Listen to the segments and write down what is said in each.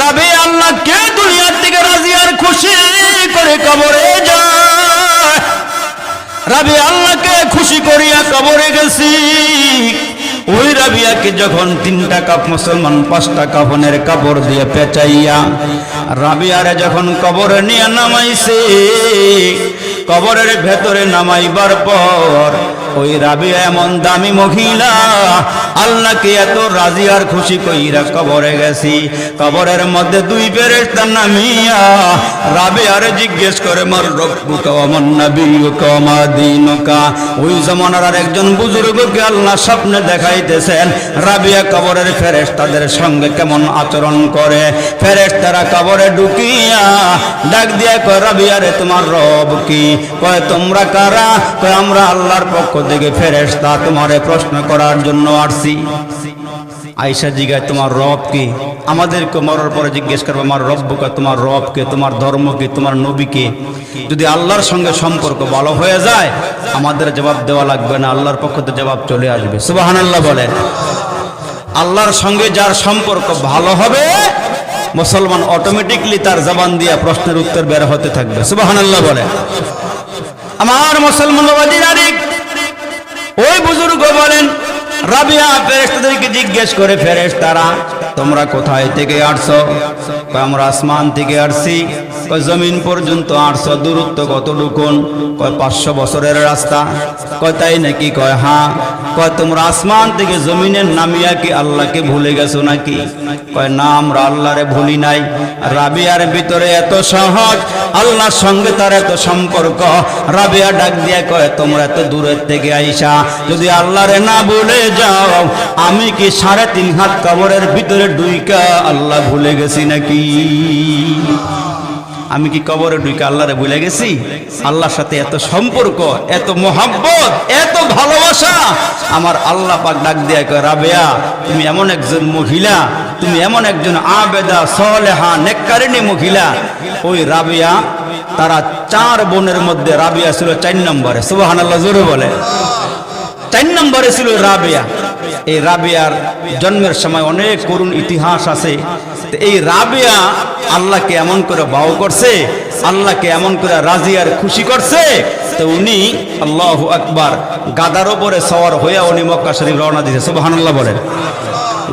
রাবে আল্লাহ কে দুনিয়ার থেকে রাজি আর খুশি করে কবরে যায়? রাবি আল্লাহকে খুশি করিয়া কবরে গেছি। ওই রাবিয়াকে যখন তিনটা কাপ মুসলমান, পাঁচটা কাফনের কাপড় দিয়ে পেঁচাইয়া রাবিয়ারে যখন কবরে নিয়ে নামাইছে, কবরের ভেতরে নামাইবার পর ওই রাবিয়া এমন দামি মহিলা, আল্লাহকে এত রাজি আর খুশি কইরা কবরে গেছি। কবরের মধ্যে দুই ফেরেশতা নামিয়া রাবিয়ারে জিজ্ঞেস করে, মার রব্বুকা ওয়া মান নাবিয়ুকা ওয়া মা দীনুকা? ওই জমানার আর একজন বুজুর্গকে আল্লাহ স্বপ্নে দেখাইতেছেন রাবিয়া কবরের ফেরেশতাদের সঙ্গে কেমন আচরণ করে? ফেরেশতারা কবরে ঢুকিয়া ডাক দিয়া কয় রাবিয়ারে তোমার রব কি? কয়, তোমরা কারা? কয়, আমরা আল্লাহর পক্ষ থেকে ফেরেশতা তোমারে প্রশ্ন করার জন্য আসছি। আয়সা জিগায়, তোমার রব কি? আমাদেরকে মরার পরে জিজ্ঞেস করবে, আমার রব্বকে তোমার রবকে তোমার ধর্ম কি? তোমার নবীকে যদি আল্লাহর সঙ্গে সম্পর্ক ভালো হয়ে যায়, আমাদের জবাব দেওয়া লাগবে না। আল্লাহর পক্ষ থেকে জবাব চলে আসবে। সুবাহান আল্লাহ বলেন আল্লাহর সঙ্গে যার সম্পর্ক ভালো হবে, মুসলমান অটোমেটিকলি তার জবান দিয়া প্রশ্নের উত্তর বের হতে থাকবে। সুবাহান আল্লাহ বলেন আমার মুসলমান বাবাজির আরেক ওই বুজুর্গ বলেন রাবিয়া ফেরেশতাদেরকে জিজ্ঞেস করে, ফেরেশতারা, তোমরা কোথায় থেকে আসছো? আমরা আসমান থেকে আসছি। জমিন পর্যন্ত আসছো। দূরত্ব কত কতটুকুন? কয়, পাঁচশো বছরের রাস্তা। কয়, তাই নাকি? কয় হ্যাঁ। কয়, তোমরা আসমান থেকে জমিনের নামিয়া কি আল্লাহকে ভুলে গেছো নাকি? কয়, না, আমরা আল্লাহরে ভুলি নাই। রাবিয়ার ভিতরে এত সহজ, আল্লাহর সঙ্গে তার এত সম্পর্ক। রাবিয়া ডাক দিয়া কয়, তোমরা এত দূরের থেকে আইসা, যদি আল্লাহরে না ভুলে যাও। আমি কি সাড়ে তিন হাত কবরের ভিতরে ডুইকা আল্লাহ ভুলে গেছি নাকি? আমি কি কবরে ডুইকা আল্লাহরে ভুলে গেছি? আল্লাহর সাথে এত সম্পর্ক, এত মোহাব্বত, এত ভালোবাসা। আমার আল্লাহ পাক ডাক দিয়া কয়, রাবেয়া, তুমি এমন একজন মহিলা, তুমি এমন একজন আবেদা, সলেহা নেককারিনী মহিলা। ওই রাবেয়া, তারা চার বোনের মধ্যে, রাবিয়া ছিল চার নম্বরে। সুবাহান আল্লাহ জোরে বলে। চার নম্বরে ছিল রাবিয়া। এই রাবিয়ার জন্মের সময় অনেক করুণ ইতিহাস আছে। এই রাবিয়া আল্লাহকে এমন করে বাউ করছে, আল্লাহকে এমন করে রাজি আর খুশি করছে, তো উনি আল্লাহ আকবার গাদার ওপরে সওয়ার হইয়া উনি মক্কা শরীফ রওনা দিছে। সুবহানাল্লাহ বলেন।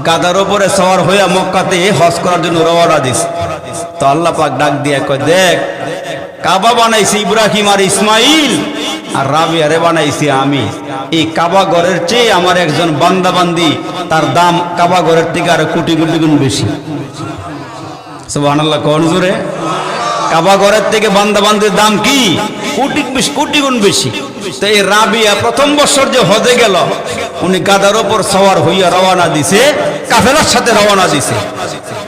গাদার ওপরে সওয়ার হইয়া মক্কাতে হজ করার জন্য রওনা দিছে। তো আল্লাহ পাক ডাক দিয়ে কয়, দেখ, কাবা বানাইছে ইব্রাহিম আর ইসমাইল, আর রাবিয়ারে বানাইছি আমি। এই কাবা ঘরের চেয়ে আমার একজন বান্দা বান্দি, তার দাম কাবা ঘরের থেকে আরও কোটি কোটি গুণ বেশি। সুবহানাল্লাহ, কোন জোরে? কাবা ঘরের থেকে বান্দা বান্দির দাম কি? কোটি কোটি গুণ বেশি। তো এই রাবিয়া প্রথম বছর যে হজে গেল, উনি গাদার ওপর সওয়ার হইয়া রওনা দিছে, কাফেলার সাথে রওনা দিছে।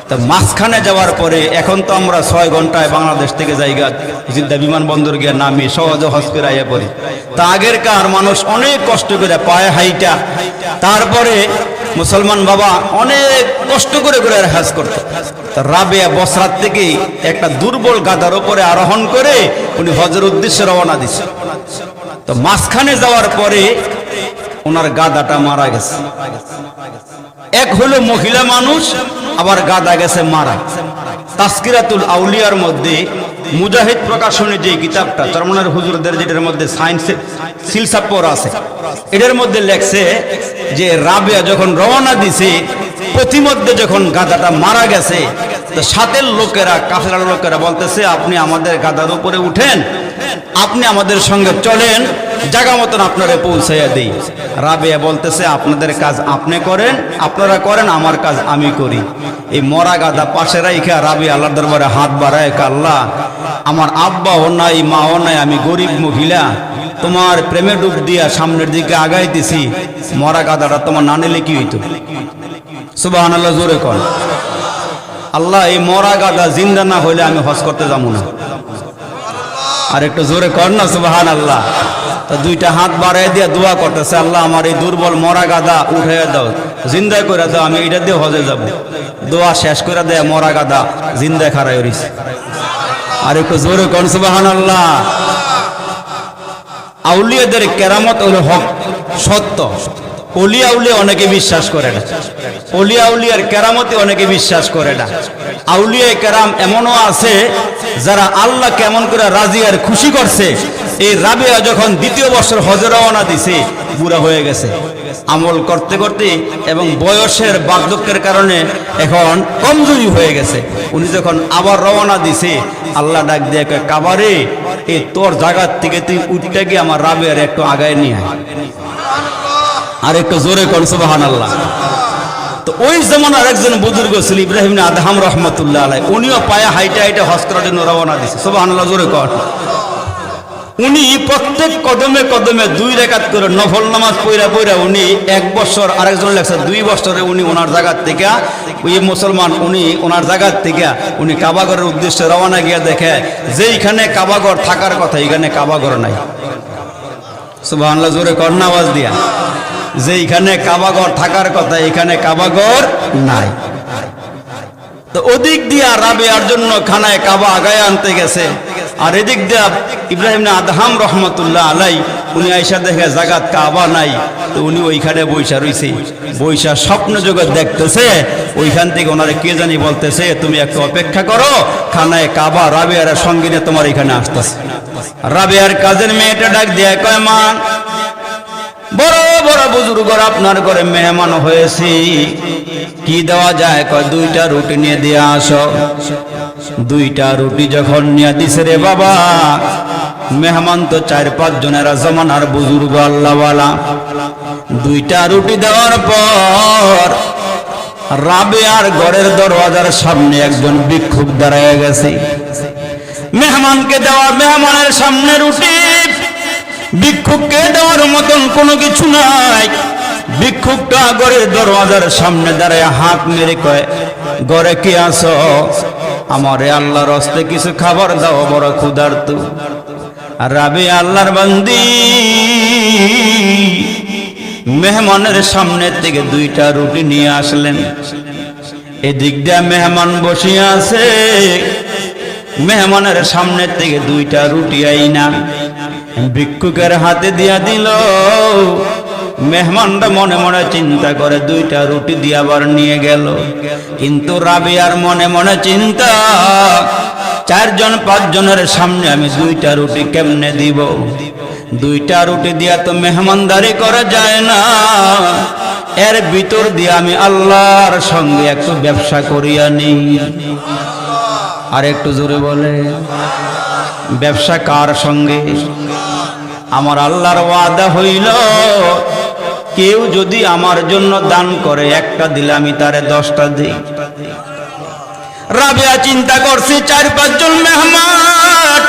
তা মাঝখানে যাওয়ার পরে এখন তো আমরা ছয় ঘন্টায় বাংলাদেশ থেকে জায়গা জিদ্দা বিমানবন্দর গিয়ে নামি, সহজে হজ আইয়া পড়ি। তা আগের কার মানুষ অনেক কষ্ট করে পায়ে হাইটা, তারপরে মুসলমান বাবা অনেক কষ্ট করে করে হজ করতো। রাবেয়া বসরাত থেকে একটা দুর্বল গাদার উপরে আরোহণ করে উনি হজের উদ্দেশ্যে রওনা দিচ্ছে তো মাঝখানে যাওয়ার পরে ওনার গাদাটা মারা গেছে। এক হলো মহিলা মানুষ, আবার গাদা গেছে মারা। তাস্কিরাতুল আউলিয়ার মধ্যে মুজাহিদ প্রকাশনী যে কিতাবটা, চরমনার হুজুরদের যেটার মধ্যে সায়েন্স সিলসাপ্পর আছে এটার মধ্যে লেখছে যে রাবেয়া যখন রওনা দিছে, প্রতিমধ্যে যখন গাদাটা মারা গেছে, তো সাথের লোকেরা, কাফেলার লোকেরা বলতেছে, আপনি আমাদের গাদার উপরে উঠেন আপনি আমাদের সঙ্গে চলেন, জায়গা মতন আপনারা পৌঁছাইয়া দিই। রাবেয়া বলতেছে, আপনাদের কাজ আপনি করেন, আপনারা করেন, আমার কাজ আমি করি। এই মরা গাদা পাশে রাইখা রাবি আল্লাহর দরবারে হাত বাড়ায় আল্লাহ, আমার আব্বাও নাই, মাও নাই, আমি গরিব মহিলা, তোমার প্রেমে ডুব দিয়া সামনের দিকে আগাইতেছি। মরা গাদাটা তোমার না নিলে কি হইতো? সুবাহ আল্লাহ জোরে কর আল্লাহ, এই মরা গাদা জিন্দা না হইলে আমি হজ করতে যাব না। আর একটু জোরে কর না সুবাহান আল্লাহ তো দুইটা হাত বাড়াই দিয়ে দোয়া করতেছে, আল্লাহ আমার এই দুর্বল মরা গাদা উঠে দাও, জিন্দা করে দাও, আমি এটা দিয়ে হজে যাব। দোয়া শেষ করে দেয়, মরা গাদা জিন্দা খারাই রইছে। আর একটু জোরে কর সুবাহান আল্লাহ আউলিয়াদের কেরামত হলো হক, সত্য। অলিয়া উলিয়া অনেকে বিশ্বাস করে না। অলিয়া উলিয়ার কেরামতে অনেকে বিশ্বাস করে না। আউলিয়া কেরাম এমনও আছে, যারা আল্লাহ কেমন করে রাজি আর খুশি করছে, এই রাবিয়া যখন দ্বিতীয় বছর হজে দিছে, বুড়া হয়ে গেছে। আমল করতে করতে এবং বয়সের বার্ধক্যের কারণে এখন কমজোরি হয়ে গেছে। উনি যখন আবার রওনা দিছে, আল্লাহ ডাক দিয়ে কাবারে, এই তোর জায়গার থেকে তুই উঠতে গিয়ে আমার রাবের একটু আগায় নিয়ে আর একটু জোরে কর সুবাহান আল্লাহ তো ওই জমানার একজন বুজুর্গ ছিল ইব্রাহিম আদহাম রহমতুল্লাহ আলাই উনিও পায়ে হাইটে হাইটে হজ জন্য রওনা দিছে। সুবাহান আল্লাহ জোরে কর উনি প্রত্যেক কদমে কদমে দুই রেখাত করে নফল নামাজ পইরা পইরা উনি এক বছর আরেকজন লেগছে দুই বছরে উনি ওনার জায়গার থেকে ওই মুসলমান উনি ওনার জায়গার থেকে উনি কাবাগরের উদ্দেশ্যে রওনা গিয়ে দেখে, যেইখানে কাবাগর থাকার কথা এখানে কাবাগর নাই। সুবহানাল্লাহ, জোরে কর্ণ আওয়াজ দিয়া যেইখানে কাবাগর থাকার কথা, এখানে কাবাগর নাই। তো ওদিক দিয়া রাবেয়ার জন্য খানায় কাবা আগায় আনতে গেছে। আর এদিক দিয়া ইব্রাহিম আদহাম রহমতুল্লাহ আলাই, উনি আইসা দেখে জাগাত কাবা নাই। তো উনি ওইখানে বৈশা রইছে। বৈশা স্বপ্ন জগৎ দেখতেছে। ওইখান থেকে ওনারে কে জানি বলতেছে, তুমি একটু অপেক্ষা করো, খানায় কাবা রাবেয়ার সঙ্গে নিয়ে তোমার এখানে আসতেছে। রাবেয়ার কাজের মেয়েটা ডাক দিয়ে, কয় মা বড় বড় বুজুর্গ আপনার ঘরে মেহমান হয়েছি। কি দেওয়া যায়? কয়, দুইটা রুটি নিয়ে দিয়ে আসো। দুইটা রুটি যখন নিয়ে দিছে রে বাবা, মেহমান তো চার পাঁচ জনেরা জমানার বুজুর্গ আল্লাহওয়ালা। দুইটা রুটি দেওয়ার পর রাবে আর ঘরের দরওয়াজার সামনে একজন ভিক্ষুক দাঁড়ায় গেছে। মেহমানকে দেওয়া মেহমানের সামনে রুটি। ভিক্ষুককে দেওয়ার মতন কোনো কিছু নাই। ভিক্ষুকটা ঘরের দরওয়াজার সামনে দাঁড়ায় হাত মেরে কয়, ঘরে কি আসো আমারে আল্লাহর হস্তে কিছু খাবার দাও, বড় ক্ষুধার্ত। রাবে আল্লাহর বান্দি, মেহমানের সামনের থেকে দুইটা রুটি নিয়ে আসলেন। এদিক দিয়ে মেহমান বসিয়ে আছে, মেহমানের সামনের থেকে দুইটা রুটি আইনা। ভিক্ষুকের হাতে দিয়া দিল। মেহমানটা মনে মনে চিন্তা করে, দুইটা রুটি দিয়ে আবার নিয়ে গেল। কিন্তু রাবিয়ার মনে মনে চিন্তা, চারজন, পাঁচজনের সামনে আমি দুইটা রুটি কেমনে দিব? দুইটা রুটি দিয়া তো মেহমানদারি করা যায় না। এর ভিতর দিয়ে আমি আল্লাহর সঙ্গে একটু ব্যবসা করিয়া নিই। আর একটু জোরে বলে ব্যবসা কার সঙ্গে? আমার আল্লাহর ওয়াদা হইল, কেউ যদি আমার জন্য দান করে, একটা দিলে আমি তারে দশটা দিই। রাবিয়া চিন্তা করছে, চার পাঁচজন মেহমান,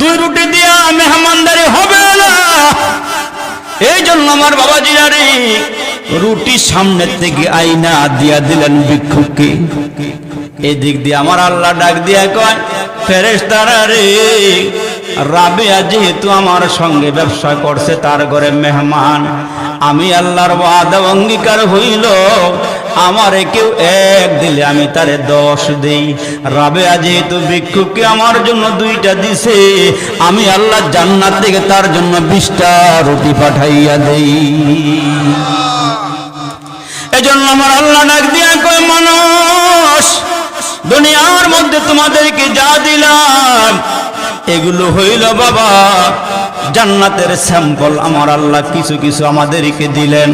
দুই রুটি দিয়া মেহমানদারি হবে না। এই জন্য আমার বাবা জিরারে রুটি সামনের থেকে আইনা দিয়া দিলেন ভিক্ষুককে। এদিক দিয়ে আমার আল্লাহ ডাক দিয়া কয় ফেরেস রে রাবেয়া যেহেতু আমার সঙ্গে ব্যবসা করছে, তার ঘরে মেহমান। আমি আল্লাহর ওয়াদা অঙ্গীকার হইল, আমারে কেউ এক দিলে আমি তারে দশ দেই। রাবেয়া যেহেতু ভিক্ষুককে আমার জন্য দুইটা দিছে, আমি আল্লাহ জান্নাত থেকে তার জন্য বিশটা রুটি পাঠাইয়া দেই। এজন্য আমার আল্লাহ ডাক দিয়া কয়, মানুষ, দুনিয়ার মধ্যে তোমাদেরকে যা দিলাম এগুলো হইল বাবা। জান্নাতের স্যাম্পল আমার আল্লাহ কিছু কিছু আমাদেরকে দিলেন।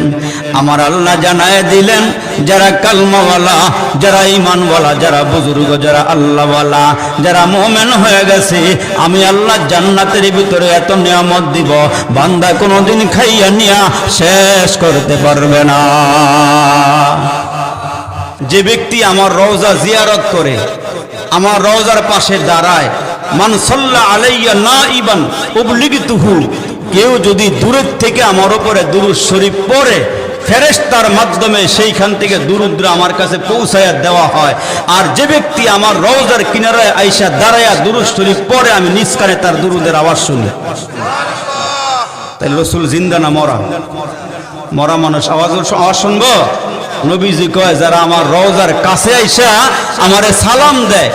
আমার আল্লাহ জানায় দিলেন, যারা কালমাওয়ালা, যারা ইমানওয়ালা যারা বুজুর্গ, যারা আল্লাহওয়ালা, যারা মোমেন হয়ে গেছে, আমি আল্লাহ জান্নাতের ভিতরে এত নিয়ামত দিব, বান্দা কোনোদিন খাইয়া নিয়া শেষ করতে পারবে না। যে ব্যক্তি আমার রওজা জিয়ারত করে, আমার রওজার পাশে দাঁড়ায় মানসল্লা আলাইয়া না ইবান উবলিগতুহু, কেউ যদি দূরের থেকে আমার ওপরে দুরুদ শরীফ পড়ে ফেরেস্তার মাধ্যমে সেইখান থেকে দুরুদ্র আমার কাছে পৌঁছায়া দেওয়া হয়। আর যে ব্যক্তি আমার রওজার কিনারায় আইসা দাঁড়ায়া দুরুদ শরীফ পড়ে, আমি নিষ্কানে তার দুরুদের আওয়াজ শুনি। তাই রসুল জিন্দা না মরা? মরা মানুষ, আওয়াজ আওয়াজ শুনব? নবীজি কয়, যারা আমার রওজার কাছে আইসা আমারে সালাম দেয়,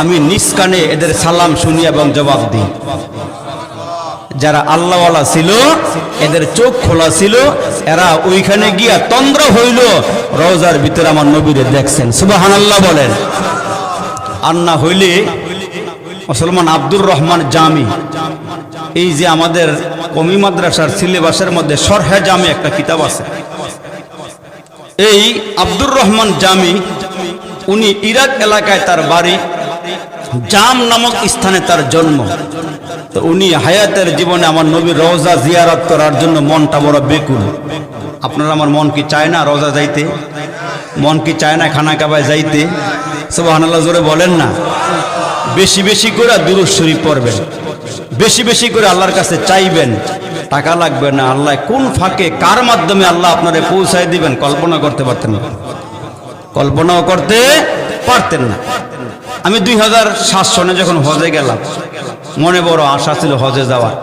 আমি নিষ্কানে এদের সালাম শুনি এবং জবাব দিই। যারা আল্লাহওয়ালা ছিল, এদের চোখ খোলা ছিল, এরা ওইখানে গিয়া তন্দ্র হইল, রওজার ভিতরে আমার নবীরে দেখছেন। সুবাহান আল্লাহ বলেন। আর না হইলে মুসলমান আব্দুর রহমান জামি এই যে আমাদের কমি মাদ্রাসার সিলেবাসের মধ্যে সরহে জামি একটা কিতাব আছে। এই আব্দুর রহমান জামি, উনি ইরাক এলাকায় তার বাড়ি, জাম নামক স্থানে তার জন্ম। তো উনি হায়াতের জীবনে আমার নবী রওজা জিয়ারত করার জন্য মনটা বড় বেকুল। আপনারা আমার মন কি চায় না রোজা যাইতে? মন কি চায় না খানা কাবায় যাইতে? সুবহানাল্লাহ, জোরে বলেন না। বেশি বেশি করে দুরুদ শরীফ পড়বেন। বেশি বেশি করে আল্লাহর কাছে চাইবেন, টাকা লাগবে না, আল্লাহ কোন ফাঁকে, কার মাধ্যমে আল্লাহ আপনারে পৌঁছায় দিবেন, কল্পনা করতে পারতেন না। কল্পনাও করতে পারতেন না। আমি দুই হাজার সাত সনে যখন হজে গেলাম, মনে বড় আশা ছিল হজে যাওয়ার।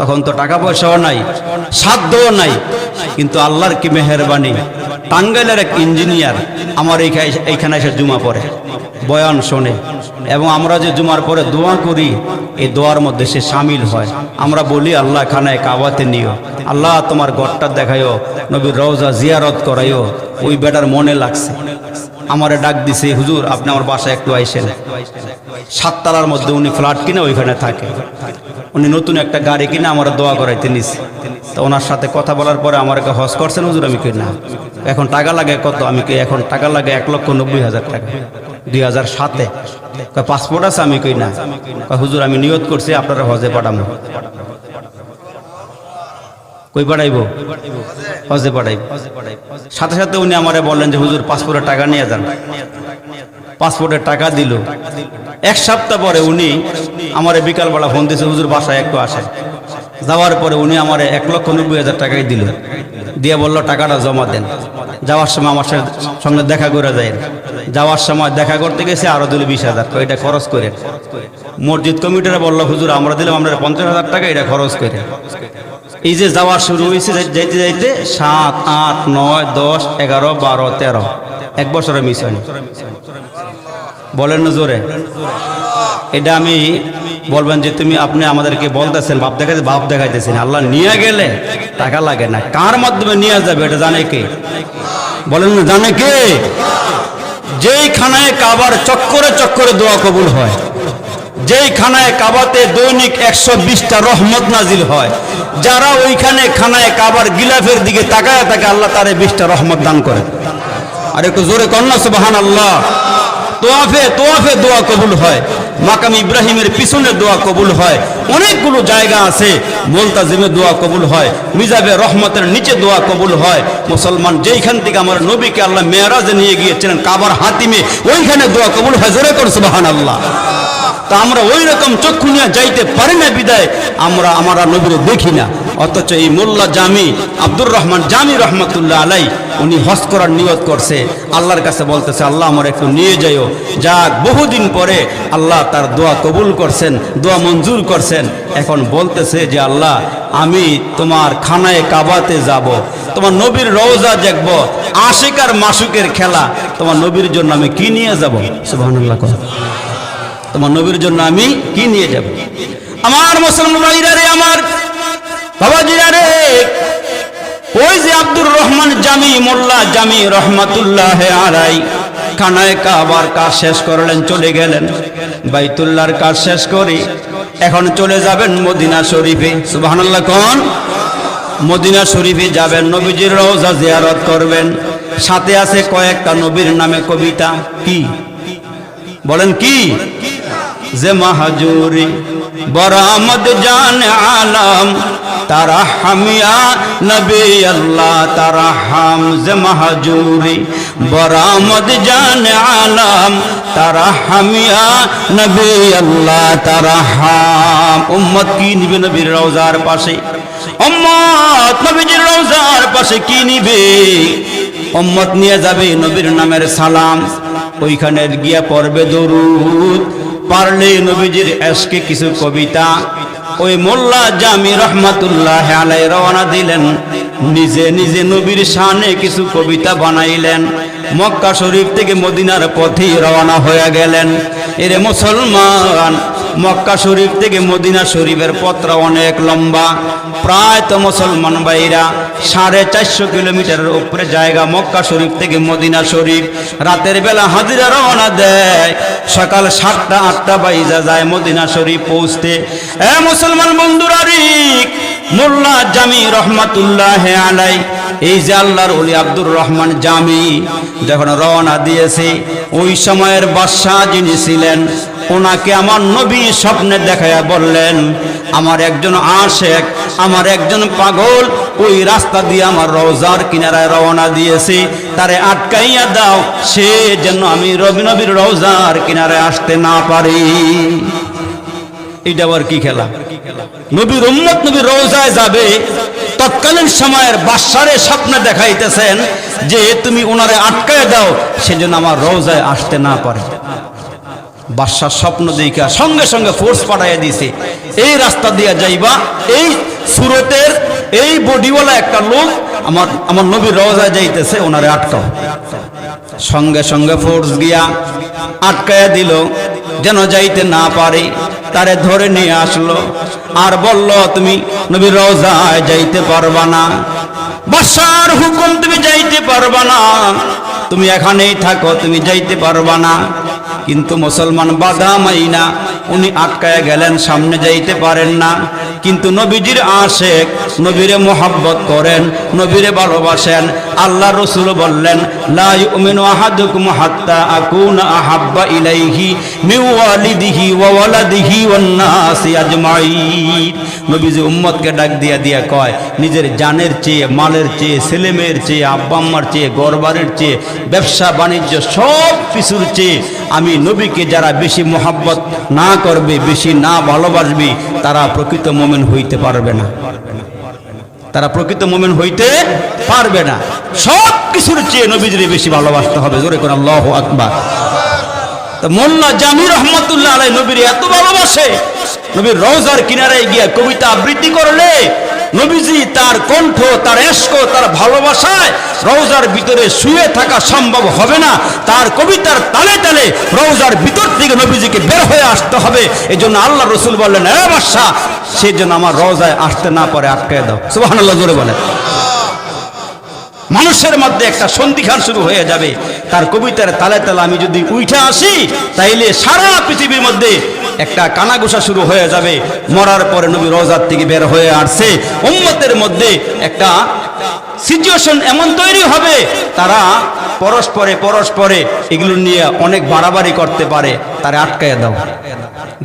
তখন তো টাকা পয়সাও নাই, সাধ্যও নাই। কিন্তু আল্লাহর কি মেহরবানি? টাঙ্গাইলের এক ইঞ্জিনিয়ার আমার এইখানে এসে জুমা পড়ে, বয়ান শোনে। এবং আমরা যে জুমার পরে দোয়া করি, এই দোয়ার মধ্যে সে সামিল হয়। আমরা বলি, আল্লাহ খানায় কাবাতে নিও। আল্লাহ তোমার গড়টা দেখাইও নবীর রওজা জিয়ারত করাইও ওই বেটার মনে লাগছে। আমারে ডাক দিছে, হুজুর, আপনি আমার বাসায় একটু আইসেন। সাততলার মধ্যে উনি ফ্ল্যাট কিনে ওইখানে থাকে। উনি নতুন একটা গাড়ি কিনে আমার দোয়া করাইতে নিছে। তো ওনার সাথে কথা বলার পরে আমার একটা হজ করছেন হুজুর? আমি কই, না। এখন টাকা লাগে কত? আমি কি এখন টাকা লাগে এক লক্ষ নব্বই হাজার টাকা। দুই হাজার সাতে। পাসপোর্ট আছে? আমি কই, না। হুজুর, আমি নিয়ত করছি আপনারা হজে পাঠাবো কই পাঠাইব? হজে পাঠাইব। সাথে সাথে উনি আমারে বললেন যে, হুজুর, পাসপোর্টের টাকা নিয়ে যান। পাসপোর্টের টাকা দিল। এক সপ্তাহ পরে উনি আমারে বিকালবেলা ফোন দিয়েছে হুজুর, বাসায় একটু আসে যাওয়ার পরে উনি আমারে এক লক্ষ নব্বই হাজার টাকাই দিল। দিয়ে বলল, টাকাটা জমা দেন। যাওয়ার সময় আমার সঙ্গে দেখা করে যায় যাওয়ার সময় দেখা করতে গেছে, আরও দিল বিশ হাজার। এটা খরচ করে। মসজিদ কমিটিরা বলল, হুজুর, আমরা দিলাম আমরা পঞ্চাশ হাজার টাকা, এটা খরচ করে। এই যে যাওয়া শুরু হয়েছে যাইতে যাইতে সাত, আট, নয়, দশ, এগারো, বারো, তেরো। এক বছরের হয়নি বলেন জোরে। এটা আমি বলবেন যে তুমি আপনি আমাদেরকে বলতেছেন বাপ দেখাইতে বাপ দেখাইতেছেন। আল্লাহ নিয়ে গেলে টাকা লাগে না। কার মাধ্যমে নিয়ে যাবে এটা জানে কে? বলেন জানে কে? যেই খানায় কাবার চক্করে চক্করে দোয়া কবুল হয়। যেই খানায় কাবাতে দৈনিক একশো বিশটা রহমত নাজিল হয়, যারা ওইখানে খানায় কাবার গিলাফের দিকে তাকায় তাকে আল্লাহ তারে বিশটা রহমত দান করে আর একটু জোরে কন্যা সুবাহান আল্লাহ তোয়াফে তোয়াফে দোয়া কবুল হয়। মাকাম ইব্রাহিমের পিছনে দোয়া কবুল হয়। অনেকগুলো জায়গা আছে, মোলতাজিমে দোয়া কবুল হয়, মিজাবে রহমতের নিচে দোয়া কবুল হয়। মুসলমান যেইখান থেকে আমার নবীকে আল্লাহ মেয়ারাজে নিয়ে গিয়েছিলেন, কাবার হাতিমে, ওইখানে দোয়া কবুল হয়। জোরে কর সুবাহান আল্লাহ তা আমরা ওই রকম চক্ষু নিয়ে যাইতে পারি না বিদায়, আমরা আমরা নবীরে দেখি না। অথচ এই মোল্লা জামি, আব্দুর রহমান জামি রহমতুল্লাহ আলাই উনি হজ করার নিয়ত করছে। আল্লাহর কাছে বলতেছে, আল্লাহ আমার একটু নিয়ে যাইও। যাক, বহুদিন পরে আল্লাহ তার দোয়া কবুল করছেন, দোয়া মঞ্জুর করছেন। এখন বলতেছে যে, আল্লাহ, আমি তোমার খানায় কাবাতে যাব। তোমার নবীর রওজা দেখব। আশিক আর মাসুকের খেলা। তোমার নবীর জন্য আমি কি নিয়ে যাব? কথা তোমার নবীর জন্য আমি কি নিয়ে যাব? আমার মুসলমান রে, আমার বাবাজিরা রে ওই যে আব্দুর রহমান জামি, মোল্লা জামি রহমাতুল্লাহ আলাই। খানায় কাবার কাজ শেষ করলেন, চলে গেলেন। বাইতুল্লাহর কাজ শেষ করি, এখন চলে যাবেন মদিনা শরীফে। সুবহানাল্লাহ কোন? মদিনা শরীফে যাবেন, নবীজির রওজা জিয়ারত করবেন। সাথে আছে কয়েকটা নবীর নামে কবিতা। কি? বলেন কি? যে মাহাজুরি বরামদ জান আলম, তারা হামিয়া নবী আল্লাহ, তারা হাম যে মাহাজুরি। বরামদ জান আলম, তারা হামিয়া নবী আল্লাহ, তারা হাম। উম্মত কি নিবে নবীর রওজার পাশে? উম্মত নবীজির রওজার পাশে কি নিবে? উম্মত নিয়ে যাবে নবীর নামের সালাম। ওইখানে গিয়া পড়বে দরুদ। পারলে নবীজির এসকে কিছু কবিতা ওই মোল্লা জামি রহমাতুল্লাহ আলাই রওনা দিলেন। নিজে নিজে নবীর শানে কিছু কবিতা বানাইলেন। মক্কা শরীফ থেকে মদিনার পথে রওনা হয়ে গেলেন। এরে মুসলমান মক্কা শরীফ থেকে মদিনা শরীফের পত্রা অনেক লম্বা। প্রায় তো মুসলমান ভাইরা সাড়ে চারশো কিলোমিটারের উপরে জায়গা মক্কা শরীফ থেকে মদিনা শরীফ। রাতের বেলা হাজিরা রওনা দেয়। সকাল সাতটা, আটটা বাইজা যায় মদিনা শরীফ পৌঁছতে। এ মুসলমান বন্ধুরা রিক, মোল্লা জামি রহমাতুল্লাহ আলাই, এই যে আল্লাহর ওলি আব্দুর রহমান জামি, যখন রওনা দিয়েছে, ওই সময়ের বাদশাহ যিনি ছিলেন ওনাকে আমার নবী স্বপ্নে দেখায়া বললেন, আমার একজন আশেক, আমার একজন পাগল, ওই রাস্তা দিয়ে আমার রওজার কিনারায় রওনা দিয়েছে। তারে আটকাইয়া দাও, সে যেন আমি রবি নবীর রওজার কিনারায় আসতে না পারি। এটা আবার কি খেলা? নবীর উম্মত নবীর রোজায় যাবে, তৎকালীন সময়ের বাদশারে স্বপ্নে দেখাইতেছেন যে, তুমি ওনারে আটকায় দাও সেজন্য আমার রোজায় আসতে না পারে। বাদশার স্বপ্ন দেখা সঙ্গে সঙ্গে ফোর্স পাঠাইয়া দিছে। এই রাস্তা দিয়া যাইবা, এই সুরতের এই বডিওয়ালা একটা লোক আমার আমার নবীর রওজায় যাইতেছে, ওনারে আটকাও। সঙ্গে সঙ্গে ফোর্স গিয়া আটকায়া দিল, যেন যাইতে না পারে, তারে ধরে নিয়ে আসলো। আর বলল, তুমি নবীর রওজায় যাইতে পারবা না। বাসার হুকুম, তুমি যাইতে পারবা না। তুমি এখানেই থাকো, তুমি যাইতে পারবা না। কিন্তু মুসলমান বাধা মাইনা উনি আটকায় গেলেন, সামনে যাইতে পারেন না। কিন্তু নবীজির আশেক, নবীরে মোহাব্বত করেন, নবীরে ভালোবাসেন। আল্লাহ রসুল বললেন নবীজি চেয়ে, মালের চেয়ে চেয়ে চেয়ে গরবারের চেয়ে, ব্যবসা, বাণিজ্য সব কিছুর চেয়ে আমি নবীকে যারা বেশি মোহাব্বত না করবে, বেশি না ভালোবাসবে, তারা প্রকৃত মোমেন হইতে পারবে না। তারা প্রকৃত মোমেন হইতে পারবে না। সব কিছুর চেয়ে নবীজিরে বেশি ভালোবাসতে হবে। জোরে করে আল্লাহ আকবার। মোল্লা জামি রহমতুল্লাহ আলাই নবীর এত ভালোবাসে, নবীর রওজার কিনারায় গিয়া কবিতা আবৃত্তি করলে নবীজি তার কণ্ঠ, তার এস্ক তার ভালোবাসায় রওজার ভিতরে শুয়ে থাকা সম্ভব হবে না। তার কবিতার তালে তালে রওজার ভিতর থেকে নবীজিকে বের হয়ে আসতে হবে। এই জন্য আল্লাহ রসুল বললেন, এ বাদশা সেই জন্য আমার রওজায় আসতে না পারে আটকে দাও। সুবাহ জোরে বলেন। মানুষের মধ্যে একটা সন্ধিখান শুরু হয়ে যাবে। তার কবিতার তালে তালে আমি যদি উঠে আসি, তাইলে সারা পৃথিবীর মধ্যে একটা কানাঘোষা শুরু হয়ে যাবে। মরার পরে নবী রোজার থেকে বের হয়ে আসছে। উম্মতের মধ্যে একটা সিচুয়েশন এমন তৈরি হবে, তারা পরস্পরে পরস্পরে এগুলো নিয়ে অনেক বাড়াবাড়ি করতে পারে, তারে আটকায় দাও।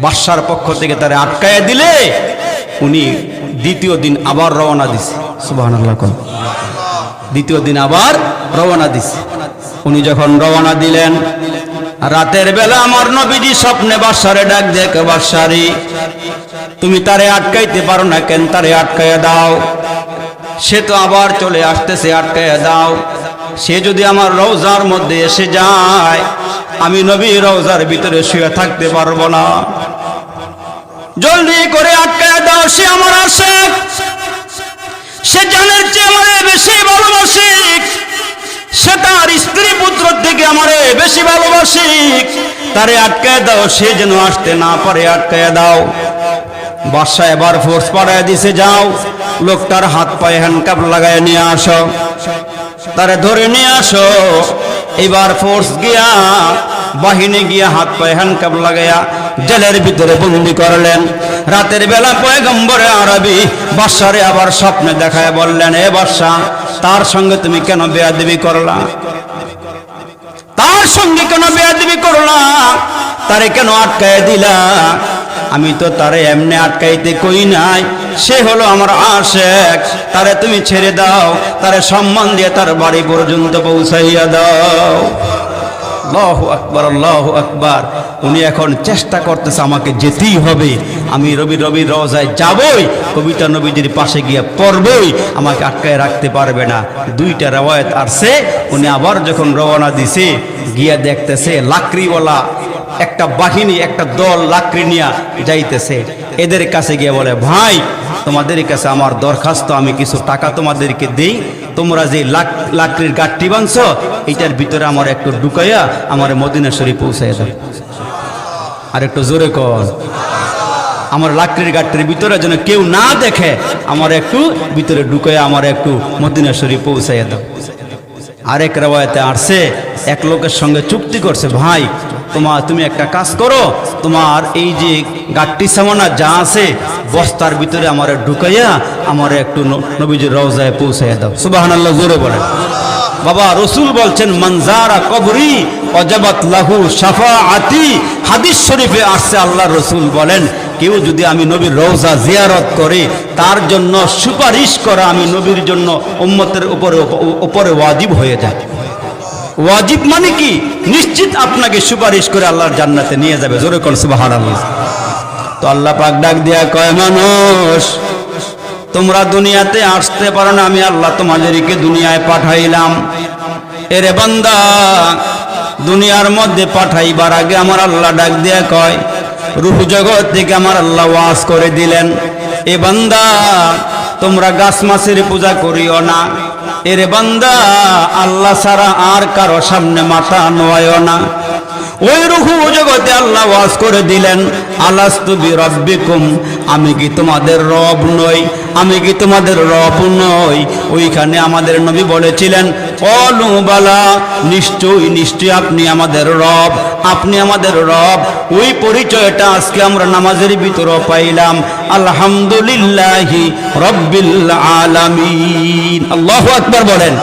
বাদশার পক্ষ থেকে তারে আটকায় দিলে উনি দ্বিতীয় দিন আবার রওনা দিছে। সুবাহ দ্বিতীয় দিন আবার রওনা দিছে। উনি যখন রওনা দিলেন রাতের বেলা আমার নবীজি স্বপ্নে বাসারে ডাক দেখে বাসারি? তুমি তারে আটকাইতে পারো না কেন? তারে আটকাইয়া দাও। সে তো আবার চলে আসতেছে, আটকাইয়া দাও। সে যদি আমার রওজার মধ্যে এসে যায়, আমি নবী রওজার ভিতরে শুয়ে থাকতে পারব না। জলদি করে আটকাইয়া দাও, সে আমার আসে সে জানের চেয়ে বেশি ভালোবাসে। সে তার স্ত্রী পুত্র থেকে আমারে বেশি ভালোবাসি। তারে আটকায় দাও, সে যেন আসতে না পারে, আটকায় দাও। বাদশা এবার ফোর্স পাড়ায় দিছে, যাও। লোকটার হাত পায়ে হ্যান্ডকাপ লাগায় নিয়ে আসো। তারে ধরে নিয়ে আসো। এবার ফোর্স গিয়া, বাহিনী গিয়া হাত পায়ে হ্যান্ডকাপ লাগাইয়া জেলের ভিতরে বন্দি করলেন। রাতের বেলা পয়গম্বরে আরবি বাদশারে আবার স্বপ্নে দেখায় বললেন, এ বাদশা তার সঙ্গে তুমি কেন বেয়াদবি করলা? তার সঙ্গে কেন বেয়াদবি করলা? তারে কেন আটকায় দিলা? আমি তো তারে এমনি আটকাইতে কই নাই। সে হলো আমার আশেক। তারে তুমি ছেড়ে দাও। তারে সম্মান দিয়ে তার বাড়ি পর্যন্ত পৌঁছাইয়া দাও। আল্লাহ আকবার আল্লাহ আকবার। উনি এখন চেষ্টা করতেছে আমাকে যেতেই হবে। আমি রবি রবি রোজায় যাবই, কবিতা নবীজির পাশে গিয়ে পড়বই, আমাকে আটকায় রাখতে পারবে না। দুইটা রেওয়ায়ত আসছে, উনি আবার যখন রওনা দিছে, গিয়া দেখতেছে লাকড়িওয়ালা একটা বাহিনী, একটা দল লাকড়ি নিয়ে যাইতেছে। এদের কাছে গিয়ে বলে, ভাই তোমাদের কাছে আমার দরখাস্ত, আমি কিছু টাকা তোমাদেরকে দেই। তোমরা যে লাক লাকড়ির গাঠটি বানছ, এটার ভিতরে আমার একটু ঢুকাইয়া আমার মদিনা শরীফ পৌঁছাই দাও। আর একটু জোরে কর আমার লাকড়ির গাঠটির ভিতরে যেন কেউ না দেখে, আমার একটু ভিতরে ঢুকে আমার একটু মদিনা শরীফ পৌঁছাইয়া দাও। আরেক রেওয়ায়তে আসছে, এক লোকের সঙ্গে চুক্তি করছে, ভাই তোমার তুমি একটা কাজ করো, তোমার এই যে গাট্টি সামানা যা আছে বস্তার ভিতরে আমার ঢুকাইয়া আমার একটু নবীজির রওজায় পৌঁছাইয়া দাও। সুবাহান আল্লাহ জোরে বলেন। বাবা, রসুল বলছেন, মনজারা কবরি অজাবাত লাহু সাফা আতি হাদিস শরীফে আসছে আল্লাহ রসুল বলেন, কেউ যদি আমি নবীর রওজা জিয়ারত করে, তার জন্য সুপারিশ করা আমি নবীর জন্য উম্মতের উপরে উপরে ওয়াজিব হয়ে যায়। ওয়াজিব মানে কি? নিশ্চিত আপনাকে সুপারিশ করে আল্লাহর জান্নাতে নিয়ে যাবে। জোরে কোন সুবহানাল্লাহ। তো আল্লাহ পাক ডাক দিয়া কয়, মানুষ, তোমরা দুনিয়াতে আসতে পারো না, আমি আল্লাহ তোমাদেরকে দুনিয়ায় পাঠাইলাম। এরে বান্দা, দুনিয়ার মধ্যে পাঠাইবার আগে আমার আল্লাহ ডাক দিয়া কয়, রূপ জগৎ থেকে আমার আল্লাহ ওয়াজ করে দিলেন। এ বান্দা, তোমরা গাছ মাছের পূজা করিও না। এরে বান্দা, আল্লাহ ছাড়া আর কারও সামনে মাথা নোয় না। ওই রুহু জগতে আল্লাহ ওয়াজ করে দিলেন আলাস্তুবি রব্বিকুম আমি কি তোমাদের রব নই? আমি কি তোমাদের রব নই? ওইখানে আমাদের নবী বলেছিলেন অলু বালা, নিশ্চয়ই নিশ্চয়ই আপনি আমাদের রব, আপনি আমাদের রব। ওই পরিচয়টা আজকে আমরা নামাজের ভিতরে পাইলাম, আলহামদুলিল্লাহি রব্বিল আলামিন। আল্লাহু আকবার বলেন।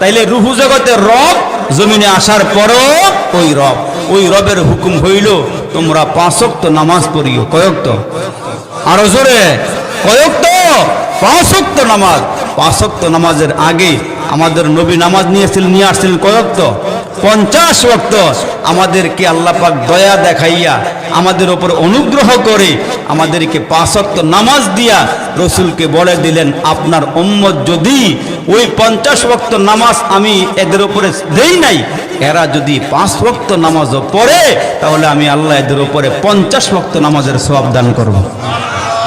তাইলে রুহু জগতের রব জমিনে আসার পরও ওই রব, ওই রবের হুকুম হইল, তোমরা পাঁচক্ত নামাজ পড়িও। কয়ক্ত আরও জোরে। কয়ক্ত পাঁচক্ত নামাজ। পাঁচক্ত নামাজের আগে আমাদের নবী নামাজ নিয়েছিলেন, নিয়ে আসছিলেন কয়ক্ত পঞ্চাশ ওক্ত আমাদেরকে আল্লাহ পাক দয়া দেখাইয়া আমাদের ওপর অনুগ্রহ করে আমাদেরকে পাঁচক্ত নামাজ দিয়া রসুলকে বলে দিলেন, আপনার উম্মত যদি ওই পঞ্চাশ ওক্ত নামাজ আমি এদের ওপরে দেই নাই, এরা যদি পাঁচ ওক্ত নামাজও পড়ে, তাহলে আমি আল্লাহ এদের উপরে পঞ্চাশ ওক্ত নামাজের সব দান করব।